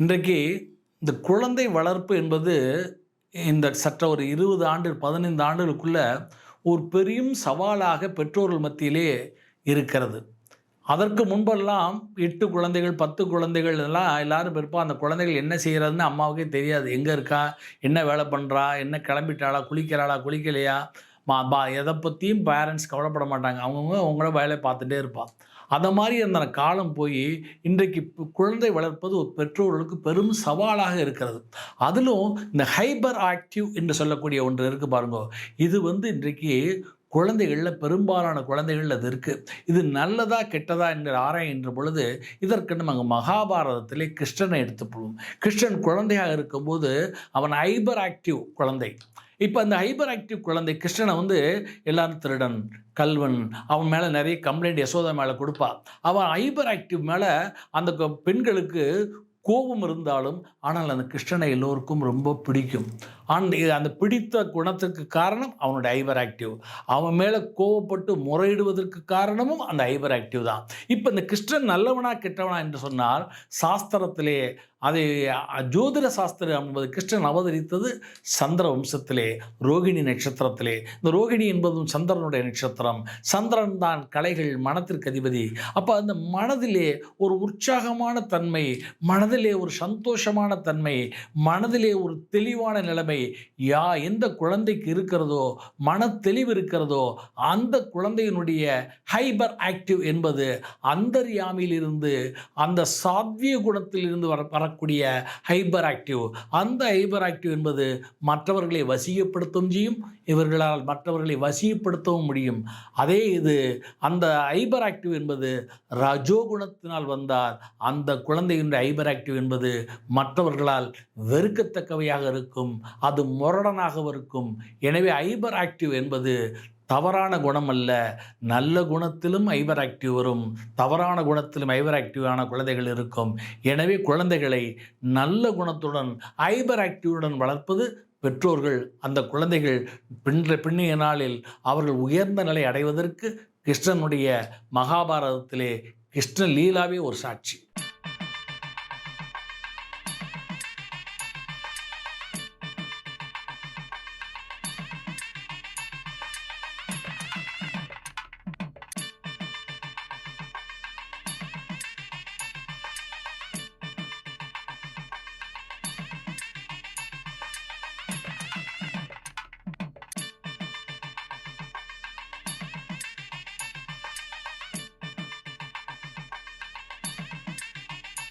இன்றைக்கு இந்த குழந்தை வளர்ப்பு என்பது இந்த சற்ற ஒரு இருபது ஆண்டு பதினைந்து ஆண்டுகளுக்குள்ள ஒரு பெரும் சவாலாக பெற்றோர்கள் மத்தியிலே இருக்கிறது. அதற்கு முன்பெல்லாம் எட்டு குழந்தைகள் பத்து குழந்தைகள் எல்லாம் எல்லாரும் இருப்போம் அந்த குழந்தைகள் என்ன செய்கிறதுன்னு அம்மாவுக்கே தெரியாது. எங்கே இருக்கா? என்ன வேலை பண்ணுறா என்ன கிளம்பிட்டாளா? குளிக்கிறாளா? குளிக்கலையா? மா பா எதை பற்றியும் பேரண்ட்ஸ் கவலைப்பட மாட்டாங்க. அவங்கவுங்க அவங்கள வேலையை பார்த்துட்டே இருப்பான் அந்த மாதிரி அந்த காலம் போய் இன்றைக்கு குழந்தை வளர்ப்பது ஒரு பெற்றோர்களுக்கு பெரும் சவாலாக இருக்கிறது. அதிலும் இந்த ஹைபர் ஆக்டிவ் என்று சொல்லக்கூடிய ஒன்று இருக்குது பாருங்க. இது வந்து இன்றைக்கு குழந்தைகளில் பெரும்பாலான குழந்தைகள் அது இருக்குது இது நல்லதா கெட்டதா என்று ஆராய்கின்ற பொழுது இதற்கு நம்ம மகாபாரதத்திலே கிருஷ்ணனை எடுத்துப்போம் கிருஷ்ணன் குழந்தையாக இருக்கும்போது அவன் ஹைபர் ஆக்டிவ் குழந்தை. இப்போ அந்த ஹைபர் ஆக்டிவ் குழந்தை கிருஷ்ணனை வந்து எல்லாரும் திருடன் கல்வன் அவன் மேலே நிறைய கம்ப்ளைண்ட் யசோதா மேலே கொடுப்பா. அவன் ஹைபர் ஆக்டிவ் மேலே அந்த பெண்களுக்கு கோபம் இருந்தாலும் ஆனால் அந்த கிருஷ்ணனை எல்லோருக்கும் ரொம்ப பிடிக்கும். அந்த அந்த பிடித்த குணத்திற்கு காரணம் அவனுடைய ஹைபர் ஆக்டிவ் அவன் மேலே கோவப்பட்டு முறையிடுவதற்கு காரணமும் அந்த ஹைபர் ஆக்டிவ் தான். இப்போ இந்த கிருஷ்ணன் நல்லவனா கெட்டவனா என்று சொன்னால் சாஸ்திரத்திலே அதை ஜோதிட சாஸ்திரம் என்பது கிருஷ்ணன் அவதரித்தது சந்திர வம்சத்திலே ரோகிணி நட்சத்திரத்திலே. இந்த ரோகிணி என்பதும் சந்திரனுடைய நட்சத்திரம். சந்திரன் தான் கலைகள் மனத்திற்கு அதிபதி. அப்போ அந்த மனதிலே ஒரு உற்சாகமான தன்மை மனதிலே ஒரு சந்தோஷமான தன்மை மனதிலே ஒரு தெளிவான நிலைமை யா எந்த குழந்தைக்கு இருக்கிறதோ மன தெளிவு இருக்கிறதோ அந்த குழந்தையினுடைய ஹைபர் ஆக்டிவ் என்பது அந்தர்யாமியிலிருந்து அந்த சாத்விய குணத்திலிருந்து வர வரக்கூடிய ஹைபர் ஆக்டிவ். அந்த ஹைபர் ஆக்டிவ் என்பது மற்றவர்களை வசியப்படுத்தும் செய்யும் இவர்களால் மற்றவர்களை வசியப்படுத்தவும் முடியும். அதே இது அந்த ஹைபர் ஆக்டிவ் என்பது ரஜோகுணத்தினால் வந்தால் அந்த குழந்தையினுடைய ஹைபர் ஆக்டிவ் என்பது மற்றவர்களால் வெறுக்கத்தக்கவையாக இருக்கும். அது முரடனாகவிருக்கும். எனவே ஹைபர் ஆக்டிவ் என்பது தவறான குணம் அல்ல நல்ல குணத்திலும் ஹைபர் ஆக்டிவ் வரும். தவறான குணத்திலும் ஹைபர் ஆக்டிவான குழந்தைகள் இருக்கும். எனவே குழந்தைகளை நல்ல குணத்துடன் ஹைபர் ஆக்டிவுடன் வளர்ப்பது பெற்றோர்கள் அந்த குழந்தைகள் பின்ற பின்னைய நாளில் அவர்கள் உயர்ந்த நிலை அடைவதற்கு கிருஷ்ணனுடைய மகாபாரதத்திலே கிருஷ்ண லீலாவே ஒரு சாட்சி.